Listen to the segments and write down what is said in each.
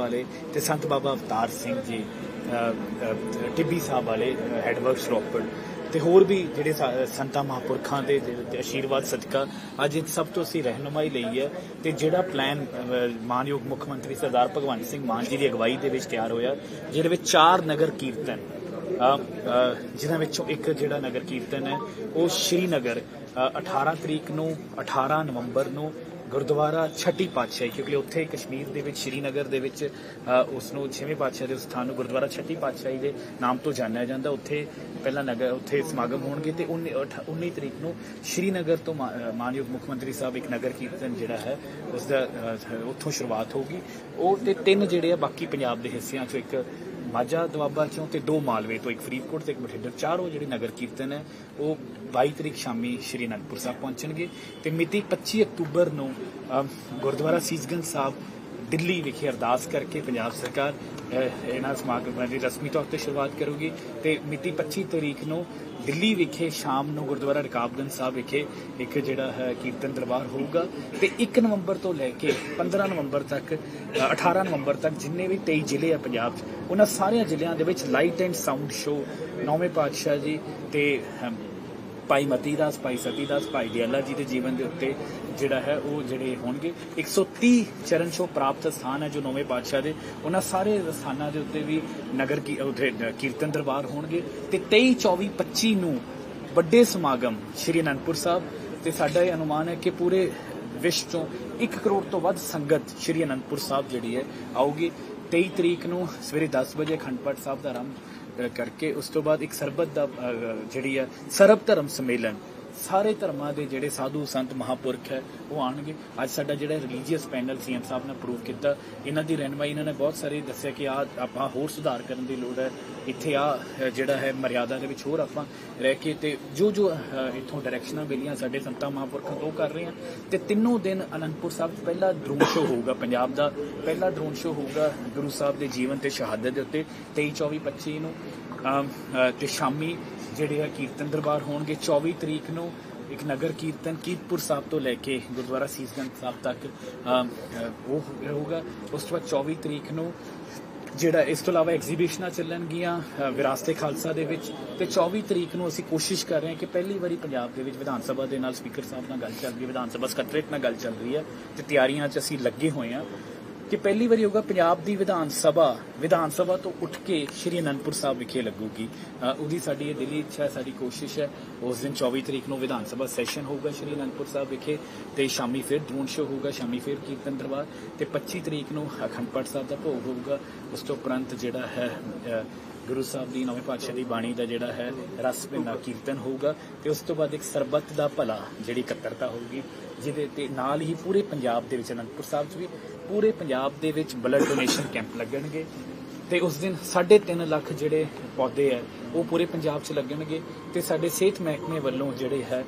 ਵਾਲੇ ਤੇ ਸੰਤ ਬਾਬਾ ਅਵਤਾਰ ਸਿੰਘ ਜੀ ਟਿੱਬੀ ਸਾਹਿਬ ਵਾਲੇ ਹੈਡਵਰਕਸ ਰੋਪੜ ਤੇ ਹੋਰ ਵੀ ਜਿਹੜੇ ਸਾ- ਸੰਤਾਂ ਮਹਾਂਪੁਰਖਾਂ ਦੇ ਜਿਹੜੇ ਆਸ਼ੀਰਵਾਦ ਸਦਕਾ ਅੱਜ ਇਹ ਸਭ ਤੋਂ ਅਸੀਂ ਰਹਿਨੁਮਾਈ ਲਈ ਹੈ ਤੇ ਜਿਹੜਾ ਪਲਾਨ ਮਾਨਯੋਗ ਮੁੱਖ ਮੰਤਰੀ ਸਰਦਾਰ ਭਗਵੰਤ ਸਿੰਘ ਮਾਨ ਜੀ ਦੀ ਅਗਵਾਈ ਦੇ ਵਿੱਚ ਤਿਆਰ ਹੋਇਆ ਜਿਹਦੇ ਵਿੱਚ ਚਾਰ ਨਗਰ ਕੀਰਤਨ ਅ, ਜਿਨ੍ਹਾਂ ਵਿੱਚੋਂ ਇੱਕ ਜਿਹੜਾ ਨਗਰ ਕੀਰਤਨ ਹੈ ਉਹ ਸ਼੍ਰੀਨਗਰ ਅ, 18 ਤਰੀਕ ਨੂੰ 18 ਨਵੰਬਰ ਨੂੰ ਗੁਰਦੁਆਰਾ ਛੱਟੀ ਪਾਤਸ਼ਾਹੀ ਕਿਉਂਕਿ ਉੱਥੇ ਕਸ਼ਮੀਰ ਦੇ ਵਿੱਚ ਸ਼੍ਰੀਨਗਰ ਦੇ ਵਿੱਚ ਅ, ਉਸ ਨੂੰ ਛੇਵੇਂ ਪਾਤਸ਼ਾਹ ਦੇ ਸਥਾਨ ਨੂੰ ਗੁਰਦੁਆਰਾ ਛੱਟੀ ਪਾਤਸ਼ਾਹੀ ਦੇ ਨਾਮ ਤੋਂ ਜਾਣਿਆ ਜਾਂਦਾ। ਉੱਥੇ ਪਹਿਲਾ ਨਗਰ ਉੱਥੇ ਸਮਾਗਮ ਹੋਣਗੇ ਤੇ 19 ਅਠ- 19 ਤਰੀਕ ਨੂੰ ਸ਼੍ਰੀਨਗਰ ਤੋਂ ਮਾ- ਮਾਨਯੋਗ ਮੁੱਖ ਮੰਤਰੀ ਸਾਹਿਬ ਇੱਕ ਨਗਰ ਕੀਰਤਨ ਜਿਹੜਾ ਹੈ ਉਸ ਦਾ ਉੱਥੋਂ ਸ਼ੁਰੂਆਤ ਹੋਗੀ ਉਹ ਤੇ ਤਿੰਨ ਜਿਹੜੇ ਆ ਬਾਕੀ ਪੰਜਾਬ ਦੇ ਹਿੱਸਿਆਂ ਚੋਂ ਇੱਕ ਮਾਝਾ ਦੁਆਬਾ ਚੋਂ ਤੇ ਦੋ ਮਾਲਵੇ ਤੋਂ, ਇੱਕ ਫਰੀਦਕੋਟ ਤੇ ਇੱਕ ਬਠਿੰਡਾ। ਚਾਰੋਂ ਜਿਹੜੇ ਨਗਰ ਕੀਰਤਨ ਹੈ, ਉਹ 22 ਤਰੀਕ ਸ਼ਾਮੀ ਸ਼੍ਰੀ ਅਨੰਦਪੁਰ ਸਾਹਿਬ ਪਹੁੰਚਣਗੇ। ਤੇ ਮਿਤੀ 25 ਅਕਤੂਬਰ ਨੂੰ ਗੁਰਦੁਆਰਾ ਸੀਸਗੰਜ ਸਾਹਿਬ ਦਿੱਲੀ ਵਿਖੇ ਅਰਦਾਸ ਕਰਕੇ ਪੰਜਾਬ ਸਰਕਾਰ ਇਹਨਾਂ ਸਮਾਗਮਾਂ ਦੀ ਰਸਮੀ ਤੌਰ ਤੇ ਸ਼ੁਰੂਆਤ ਕਰੂਗੀ ਤੇ ਮਿਤੀ 25 ਤਰੀਕ ਨੂੰ ਦਿੱਲੀ ਵਿਖੇ ਸ਼ਾਮ ਨੂੰ ਗੁਰਦੁਆਰਾ ਰਕਾਬਗੰਜ ਸਾਹਿਬ ਵਿਖੇ ਇੱਕ ਜਿਹੜਾ ਹੈ ਕੀਰਤਨ ਦਰਬਾਰ ਹੋਊਗਾ ਤੇ 1 ਨਵੰਬਰ ਤੋਂ ਲੈ ਕੇ 15 ਨਵੰਬਰ ਤੱਕ ਅ, 18 ਨਵੰਬਰ ਤੱਕ ਜਿੰਨੇ ਵੀ 23 ਜ਼ਿਲ੍ਹੇ ਆ ਪੰਜਾਬ 'ਚ ਉਹਨਾਂ ਸਾਰਿਆਂ ਜ਼ਿਲ੍ਹਿਆਂ ਦੇ ਵਿੱਚ ਲਾਈਟ ਐਂਡ ਸਾਊਂਡ ਸ਼ੋ ਨੌਵੇਂ ਪਾਤਸ਼ਾਹ ਜੀ ਤੇ ਭਾਈ ਮਤੀ ਦਾਸ, ਭਾਈ ਸਤੀ ਦਾਸ, ਭਾਈ ਦਿਆਲਾ ਜੀ ਦੇ ਜੀਵਨ ਦੇ ਉੱਤੇ ਜਿਹੜਾ ਹੈ ਉਹ ਜਿਹੜੇ ਹੋਣਗੇ। 130 ਚਰਨ ਛੋਹ ਪ੍ਰਾਪਤ ਸਥਾਨ ਹੈ ਜੋ ਨੌਵੇਂ ਪਾਤਸ਼ਾਹ ਦੇ। ਉਹਨਾਂ ਸਾਰੇ ਸਥਾਨਾਂ ਦੇ ਉੱਤੇ ਵੀ ਨਗਰ ਕੀ ਉੱਥੇ ਕੀਰਤਨ ਦਰਬਾਰ ਹੋਣਗੇ। ਤੇ 23 24 25 ਨੂੰ ਵੱਡੇ ਸਮਾਗਮ ਸ਼੍ਰੀ ਅਨੰਦਪੁਰ ਸਾਹਿਬ ਤੇ ਸਾਡਾ ਇਹ ਅਨੁਮਾਨ ਹੈ ਕਿ ਪੂਰੇ ਵਿਸ਼ਵ ਚੋਂ 1 ਕਰੋੜ ਤੋਂ ਵੱਧ ਸੰਗਤ ਸ਼੍ਰੀ ਅਨੰਦਪੁਰ ਸਾਹਿਬ ਜਿਹੜੀ ਹੈ ਆਊਗੀ। 23 ਤਰੀਕ ਨੂੰ ਸਵੇਰੇ 10 ਵਜੇ ਅਖੰਡ ਪਾਠ ਸਾਹਿਬ ਦਾ ਆਰੰਭ ਕਰਕੇ ਉਸ ਤੋਂ ਬਾਅਦ ਇੱਕ ਸਰਬਤ ਦਾ ਜਿਹੜੀ ਹੈ ਸਰਬ ਧਰਮ ਸੰਮੇਲਨ ਸਾਰੇ ਧਰਮਾਂ ਦੇ ਜਿਹੜੇ ਸਾਧੂ ਸੰਤ ਮਹਾਪੁਰਖ ਹੈ ਉਹ ਆਣਗੇ ਅੱਜ ਸਾਡਾ ਜਿਹੜਾ ਰਿਲੀਜੀਅਸ ਪੈਨਲ ਸੀਐਮ ਸਾਹਿਬ ਨੇ ਅਪਰੂਵ ਕੀਤਾ। ਇਹਨਾਂ ਦੀ ਰਹਿਨਮਾਈ ਇਹਨਾਂ ਨੇ ਬਹੁਤ ਸਾਰੇ ਦੱਸਿਆ ਕਿ ਆ ਆਪਾਂ ਹੋਰ ਸੁਧਾਰ ਕਰਨ ਦੀ ਲੋੜ ਹੈ। ਇੱਥੇ ਆ ਜਿਹੜਾ ਹੈ ਮਰਿਆਦਾ ਦੇ ਵਿੱਚ ਹੋਰ ਆਪਾਂ ਰਹਿ ਕੇ ਤੇ ਜੋ ਜੋ ਇੱਥੋਂ ਡਾਇਰੈਕਸ਼ਨਾਂ ਮਿਲੀਆਂ ਸਾਡੇ ਸੰਤਾਂ ਮਹਾਂਪੁਰਖਾਂ ਤੋਂ ਉਹ ਕਰ ਰਹੇ ਹਾਂ। ਤੇ ਤਿੰਨੋਂ ਦਿਨ ਅਨੰਦਪੁਰ ਸਾਹਿਬ ਪਹਿਲਾ ਡਰੋਨ ਸ਼ੋ ਹੋਊਗਾ ਪੰਜਾਬ ਦਾ ਪਹਿਲਾ ਡਰੋਨ ਸ਼ੋ ਹੋਊਗਾ ਗੁਰੂ ਸਾਹਿਬ ਦੇ ਜੀਵਨ ਤੇ ਸ਼ਹਾਦਤ ਦੇ ਉੱਤੇ 23 24 25 ਨੂੰ। ਅਮ, ਤੇ ਸ਼ਾਮੀ ਜਿਹੜੇ ਆ ਕੀਰਤਨ ਦਰਬਾਰ ਹੋਣਗੇ 24 ਤਰੀਕ ਨੂੰ ਇੱਕ ਨਗਰ ਕੀਰਤਨ ਕੀਰਤਪੁਰ ਸਾਹਿਬ ਤੋਂ ਲੈ ਕੇ ਗੁਰਦੁਆਰਾ ਸੀਸਗੰਜ ਸਾਹਿਬ ਤੱਕ ਉਹ ਰਹੂਗਾ। ਉਸ ਤੋਂ ਬਾਅਦ 24 ਤਰੀਕ ਨੂੰ ਜਿਹੜਾ ਇਸ ਤੋਂ ਇਲਾਵਾ ਐਗਜ਼ੀਬਿਸ਼ਨਾਂ ਚੱਲਣਗੀਆਂ ਅ, ਵਿਰਾਸਤੇ ਖਾਲਸਾ ਦੇ ਵਿੱਚ। ਤੇ 24 ਤਰੀਕ ਨੂੰ ਅਸੀਂ ਕੋਸ਼ਿਸ਼ ਕਰ ਰਹੇ ਹਾਂ ਕਿ ਪਹਿਲੀ ਵਾਰੀ ਪੰਜਾਬ ਦੇ ਵਿੱਚ ਵਿਧਾਨ ਸਭਾ ਦੇ ਨਾਲ ਸਪੀਕਰ ਸਾਹਿਬ ਨਾਲ ਗੱਲ ਚੱਲ ਰਹੀ ਹੈ ਵਿਧਾਨ ਸਭਾ ਸਕੱਤਰੇਟ ਨਾਲ ਗੱਲ ਚੱਲ ਰਹੀ ਹੈ ਤੇ ਤਿਆਰੀਆਂ 'ਚ ਅਸੀਂ ਲੱਗੇ ਹੋਏ ਹਾਂ। ਕਿ ਪਹਿਲੀ ਵਾਰੀ ਹੋਗਾ ਪੰਜਾਬ ਦੀ ਵਿਧਾਨ ਸਭਾ ਵਿਧਾਨ ਸਭਾ ਤੋਂ ਉੱਠ ਕੇ ਸ਼੍ਰੀ ਅਨੰਦਪੁਰ ਸਾਹਿਬ ਵਿਖੇ ਲੱਗੂਗੀ। ਉਹਦੀ ਸਾਡੀ ਇਹ ਦਿਲੀ ਇੱਛਾ, ਸਾਡੀ ਕੋਸ਼ਿਸ਼ ਹੈ, ਉਸ ਦਿਨ 24 ਤਰੀਕ ਨੂੰ ਵਿਧਾਨ ਸਭਾ ਸੈਸ਼ਨ ਹੋਊਗਾ ਸ਼੍ਰੀ ਅਨੰਦਪੁਰ ਸਾਹਿਬ ਵਿਖੇ ਤੇ ਸ਼ਾਮੀ ਫਿਰ ਡਰੋਨ ਸ਼ੋ ਹੋਊਗਾ, ਸ਼ਾਮੀ ਫਿਰ ਕੀਰਤਨ ਦਰਬਾਰ ਤੇ 25 ਤਰੀਕ ਨੂੰ ਅਖੰਡ ਪਾਠ ਸਾਹਿਬ ਦਾ ਭੋਗ ਹੋਊਗਾ। ਉਸ ਤੋਂ ਉਪਰੰਤ ਜਿਹੜਾ ਹੈ ਗੁਰੂ ਸਾਹਿਬ ਦੀ ਨਵੇਂ ਪਾਤਸ਼ਾਹ ਦੀ ਬਾਣੀ ਦਾ ਜਿਹੜਾ ਹੈ, ਰਸ ਭਿੰਨਾ ਕੀਰਤਨ ਹੋਊਗਾ ਤੇ ਉਸ ਤੋਂ ਬਾਅਦ ਇੱਕ ਸਰਬੱਤ ਦਾ ਭਲਾ ਜਿਹੜੀ ਇਕੱਤਰਤਾ ਹੋਊਗੀ, ਜਿਹਦੇ ਤੇ ਨਾਲ ਹੀ ਪੂਰੇ ਪੰਜਾਬ ਦੇ ਵਿੱਚ ਅਨੰਦਪੁਰ ਸਾਹਿਬ 'ਚ ਵੀ ਪੂਰੇ ਪੰਜਾਬ ਦੇ ਵਿੱਚ ਬਲੱਡ ਡੋਨੇਸ਼ਨ ਕੈਂਪ ਲੱਗਣਗੇ ਤੇ ਉਸ ਦਿਨ 3.5 ਲੱਖ ਜਿਹੜੇ ਪੌਦੇ ਹੈ, ਉਹ ਪੂਰੇ ਪੰਜਾਬ 'ਚ ਲੱਗਣਗੇ ਤੇ ਸਾਡੇ ਸਿਹਤ ਮਹਿਕਮੇ ਵੱਲੋਂ ਜਿਹੜੇ ਹੈ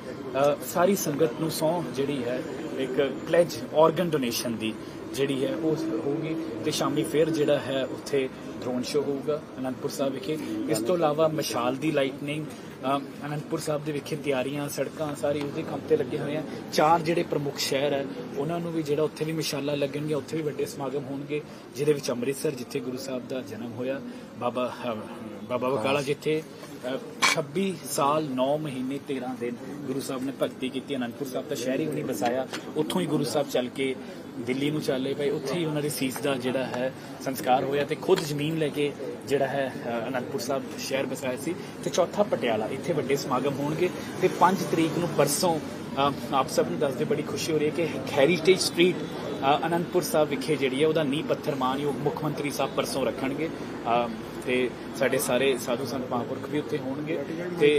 ਸਾਰੀ ਸੰਗਤ ਨੂੰ ਸੌ ਜਿਹੜੀ ਹੈ, ਇੱਕ ਪਲੇਜ ਆਰਗਨ ਡੋਨੇਸ਼ਨ ਦੀ ਜਿਹੜੀ ਹੈ, ਉਹ ਹੋਊਗੀ ਤੇ ਸ਼ਾਮੀ ਫਿਰ ਜਿਹੜਾ ਹੈ, ਉੱਥੇ ਡਰੋਨ ਸ਼ੋ ਹੋਊਗਾ ਅਨੰਦਪੁਰ ਸਾਹਿਬ ਵਿਖੇ। ਇਸ ਤੋਂ ਇਲਾਵਾ ਮਸ਼ਾਲ ਦੀ ਲਾਈਟਨਿੰਗ ਅਨੰਦਪੁਰ ਸਾਹਿਬ ਦੇ ਵਿਖੇ ਤਿਆਰੀਆਂ ਸੜਕਾਂ, ਸਾਰੀ ਉਹਦੇ ਕੰਮ ਤੇ ਲੱਗੇ ਹੋਏ ਆ। ਚਾਰ ਜਿਹੜੇ ਪ੍ਰਮੁੱਖ ਸ਼ਹਿਰ ਹੈ ਉਹਨਾਂ ਨੂੰ ਵੀ ਜਿਹੜਾ ਉੱਥੇ ਵੀ ਮਸ਼ਾਲਾ ਲੱਗਣਗੇ ਉੱਥੇ ਵੀ ਵੱਡੇ ਸਮਾਗਮ ਹੋਣਗੇ, ਜਿਹਦੇ ਵਿੱਚ ਅੰਮ੍ਰਿਤਸਰ, ਜਿੱਥੇ ਗੁਰੂ ਸਾਹਿਬ ਦਾ ਜਨਮ ਹੋਇਆ। ਬਾਬਾ ਬਾਬਾ ਬਕਾਲਾ ਜਿੱਥੇ ਅਹ, 26 ਸਾਲ 9 ਮਹੀਨੇ 13 ਦਿਨ ਗੁਰੂ ਸਾਹਿਬ ਨੇ ਭਗਤੀ ਕੀਤੀ ਅਨੰਦਪੁਰ ਸਾਹਿਬ ਦਾ ਸ਼ਹਿਰ ਹੀ ਨਹੀਂ ਬਸਾਇਆ ਉੱਥੋਂ ਹੀ ਗੁਰੂ ਸਾਹਿਬ ਚੱਲ ਕੇ ਦਿੱਲੀ ਨੂੰ ਚੱਲੇ ਪਏ। ਉੱਥੇ ਹੀ ਉਹਨਾਂ ਦੇ ਸੀਸ ਦਾ ਜਿਹੜਾ ਹੈ ਸੰਸਕਾਰ ਹੋਇਆ ਤੇ ਖੁਦ ਜ਼ਮੀਨ ਲੈ ਕੇ ਜਿਹੜਾ ਹੈ ਅਨੰਦਪੁਰ ਸਾਹਿਬ ਸ਼ਹਿਰ ਬਸਾਇਆ ਸੀ ਤੇ ਚੌਥਾ ਪਟਿਆਲਾ ਇੱਥੇ ਵੱਡੇ ਸਮਾਗਮ ਹੋਣਗੇ ਤੇ 5 ਤਰੀਕ ਨੂੰ ਪਰਸੋਂ ਆਪ ਸਭ ਨੂੰ ਦੱਸਦੇ ਬੜੀ ਖੁਸ਼ੀ ਹੋ ਰਹੀ ਹੈ ਕਿ ਹੈਰੀਟੇਜ ਸਟਰੀਟ ਅਨੰਦਪੁਰ ਸਾਹਿਬ ਵਿਖੇ ਜਿਹੜੀ ਹੈ ਉਹਦਾ ਨੀਂਹ ਪੱਥਰ ਮਾਨਯੋਗ ਮੁੱਖ ਮੰਤਰੀ ਸਾਹਿਬ ਪਰਸੋਂ ਰੱਖਣਗੇ। ਤੇ ਸਾਡੇ ਸਾਰੇ ਸਾਧੂ ਸੰਤ ਮਹਾਂਪੁਰਖ ਵੀ ਉੱਥੇ ਹੋਣਗੇ ਤੇ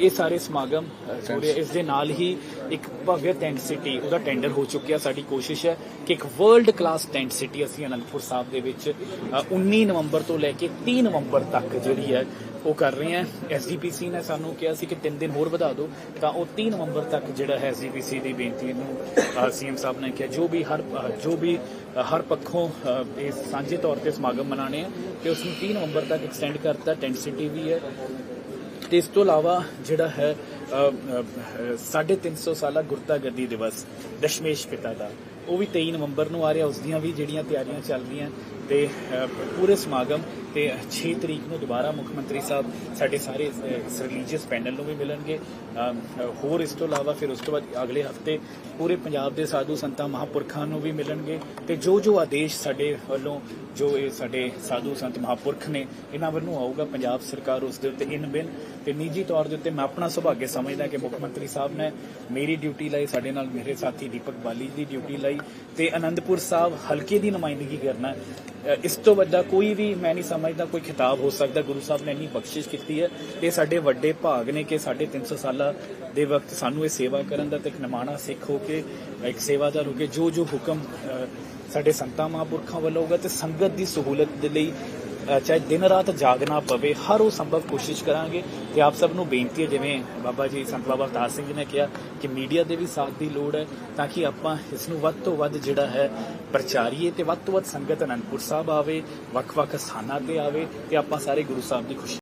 ਇਹ ਸਾਰੇ ਸਮਾਗਮ ਅ, ਇਸ ਦੇ ਨਾਲ ਹੀ ਇੱਕ ਭਵਯ ਟੈਂਟ ਸਿਟੀ ਉਹਦਾ ਟੈਂਡਰ ਹੋ ਚੁੱਕਿਆ ਸਾਡੀ ਕੋਸ਼ਿਸ਼ ਹੈ ਕਿ ਇੱਕ ਵਰਲਡ ਕਲਾਸ ਟੈਂਟ ਸਿਟੀ ਅਸੀਂ ਅਨੰਦਪੁਰ ਸਾਹਿਬ ਦੇ ਵਿੱਚ ਅ, 19 ਨਵੰਬਰ ਤੋਂ ਲੈ ਕੇ 30 ਨਵੰਬਰ ਤੱਕ ਜਿਹੜੀ ਹੈ ਉਹ ਕਰ ਰਹੇ ਹਾਂ। ਐਸਜੀਪੀਸੀ ਨੇ ਸਾਨੂੰ ਕਿਹਾ ਸੀ ਕਿ 3 ਦਿਨ ਹੋਰ ਵਧਾ ਦਿਓ ਤਾਂ ਉਹ 30 ਨਵੰਬਰ ਤੱਕ ਜਿਹੜਾ ਹੈ ਐਸਜੀਪੀਸੀ ਦੀ ਬੇਨਤੀ ਨੂੰ ਸੀਐਮ ਸਾਹਿਬ ਨੇ ਕਿਹਾ ਜੋ ਵੀ ਹਰ ਜੋ ਵੀ ਹਰ ਪੱਖੋਂ ਅ, ਇਹ ਸਾਂਝੇ ਤੌਰ ਤੇ ਸਮਾਗਮ ਮਨਾਣੇ ਆ ਕਿ ਉਸ ਨੂੰ 30 ਨਵੰਬਰ ਤੱਕ ਐਕਸਟੈਂਡ ਕਰਤਾ ਟੈਂਟ ਸਿਟੀ ਵੀ ਹੈ। ਤੇ ਇਸ ਤੋਂ ਇਲਾਵਾ ਜਿਹੜਾ ਹੈ 350 ਸਾਲਾ ਗੁਰਤਾ ਗੱਦੀ ਦਿਵਸ, ਦਸ਼ਮੇਸ਼ ਪਿਤਾ ਦਾ। ਉਹ ਵੀ 23 ਨਵੰਬਰ ਨੂੰ ਆ ਰਿਹਾ, ਉਸ ਦੀਆਂ ਵੀ ਜਿਹੜੀਆਂ ਤਿਆਰੀਆਂ ਚੱਲ ਰਹੀਆਂ ਤੇ ਪੂਰੇ ਸਮਾਗਮ ਤੇ 6 ਤਰੀਕ ਨੂੰ ਦੁਬਾਰਾ ਮੁੱਖ ਮੰਤਰੀ ਸਾਹਿਬ ਸਾਡੇ ਸਾਰੇ ਰਿਲੀਜੀਅਸ ਪੈਨਲ ਨੂੰ ਵੀ ਮਿਲਣਗੇ। ਹੋਰ ਇਸ ਤੋਂ ਇਲਾਵਾ ਫਿਰ ਉਸ ਤੋਂ ਬਾਅਦ ਅਗਲੇ ਹਫ਼ਤੇ ਪੂਰੇ ਪੰਜਾਬ ਦੇ ਸਾਧੂ ਸੰਤਾਂ, ਮਹਾਪੁਰਖਾਂ ਨੂੰ ਵੀ ਮਿਲਣਗੇ ਤੇ ਜੋ ਜੋ ਆਦੇਸ਼ ਸਾਡੇ ਵੱਲੋਂ, ਜੋ ਇਹ ਸਾਡੇ ਸਾਧੂ ਸੰਤ ਮਹਾਪੁਰਖ ਨੇ, ਇਹਨਾਂ ਵੱਲੋਂ ਆਊਗਾ ਪੰਜਾਬ ਸਰਕਾਰ ਉਸ ਦੇ ਉੱਤੇ ਇਨ ਬਿਨ ਤੇ ਨਿੱਜੀ ਤੌਰ ਦੇ ਉੱਤੇ ਮੈਂ ਆਪਣਾ ਸੁਭਾਗਯ ਸਮਝਦਾ ਕਿ ਮੁੱਖ ਮੰਤਰੀ ਸਾਹਿਬ ਨੇ ਮੇਰੀ ਡਿਊਟੀ ਲਈ, ਸਾਡੇ ਨਾਲ ਮੇਰੇ ਸਾਥੀ ਦੀਪਕ ਬਾਲੀ ਦੀ ਡਿਊਟੀ ਲਈ ਤੇ ਅਨੰਦਪੁਰ ਸਾਹਿਬ ਹਲਕੇ ਦੀ ਨੁਮਾਇੰਦਗੀ ਕਰਨਾ ਇਸ ਤੋਂ ਵੱਡਾ ਕੋਈ ਵੀ ਮੈਂ ਨਹੀਂ ਸਮਝਦਾ, ਕੋਈ ਖਿਤਾਬ ਹੋ ਸਕਦਾ। ਗੁਰੂ ਸਾਹਿਬ ਨੇ ਇੰਨੀ ਬਖਸ਼ਿਸ਼ ਕੀਤੀ ਹੈ ਇਹ ਸਾਡੇ ਵੱਡੇ ਭਾਗ ਨੇ ਕਿ ਸਾਡੇ 300 ਸਾਲਾਂ ਦੇ ਵਕਤ ਸਾਨੂੰ ਇਹ ਸੇਵਾ ਕਰਨ ਦਾ ਤੇ ਇੱਕ ਨਿਮਾਣਾ ਸਿੱਖ ਹੋ ਕੇ, ਇੱਕ ਸੇਵਾਦਾਰ ਹੋ ਕੇ ਜੋ ਜੋ ਹੁਕਮ ਸਾਡੇ ਸੰਤਾਂ ਮਹਾਂਪੁਰਖਾਂ ਵੱਲੋਂ ਹੋਗਾ ਤੇ ਸੰਗਤ ਦੀ ਸਹੂਲਤ ਦੇ ਲਈ ਚਾਹੇ ਦਿਨ ਰਾਤ ਜਾਗਣਾ ਪਵੇ, ਹਰ ਉਹ ਸੰਭਵ ਕੋਸ਼ਿਸ਼ ਕਰਾਂਗੇ। ਤੇ ਆਪ ਸਭ ਨੂੰ ਬੇਨਤੀ ਹੈ, ਜਿਵੇਂ ਬਾਬਾ ਜੀ, ਸੰਤ ਬਾਬਾ ਅਵਤਾਰ ਸਿੰਘ ਜੀ ਨੇ ਕਿਹਾ ਕਿ ਮੀਡੀਆ ਦੇ ਵੀ ਸਾਥ ਦੀ ਲੋੜ ਹੈ, ਤਾਂ ਕਿ ਆਪਾਂ ਇਸ ਨੂੰ ਵੱਧ ਤੋਂ ਵੱਧ ਜਿਹੜਾ ਹੈ, ਪ੍ਰਚਾਰੀਏ ਤੇ ਵੱਧ ਤੋਂ ਵੱਧ ਸੰਗਤ ਅਨੰਦਪੁਰ ਸਾਹਿਬ ਆਵੇ, ਵੱਖ-ਵੱਖ ਸਥਾਨਾਂ ਤੇ ਆਵੇ, ਤੇ ਆਪਾਂ ਸਾਰੇ ਗੁਰੂ ਸਾਹਿਬ ਦੀ ਖੁਸ਼ੀ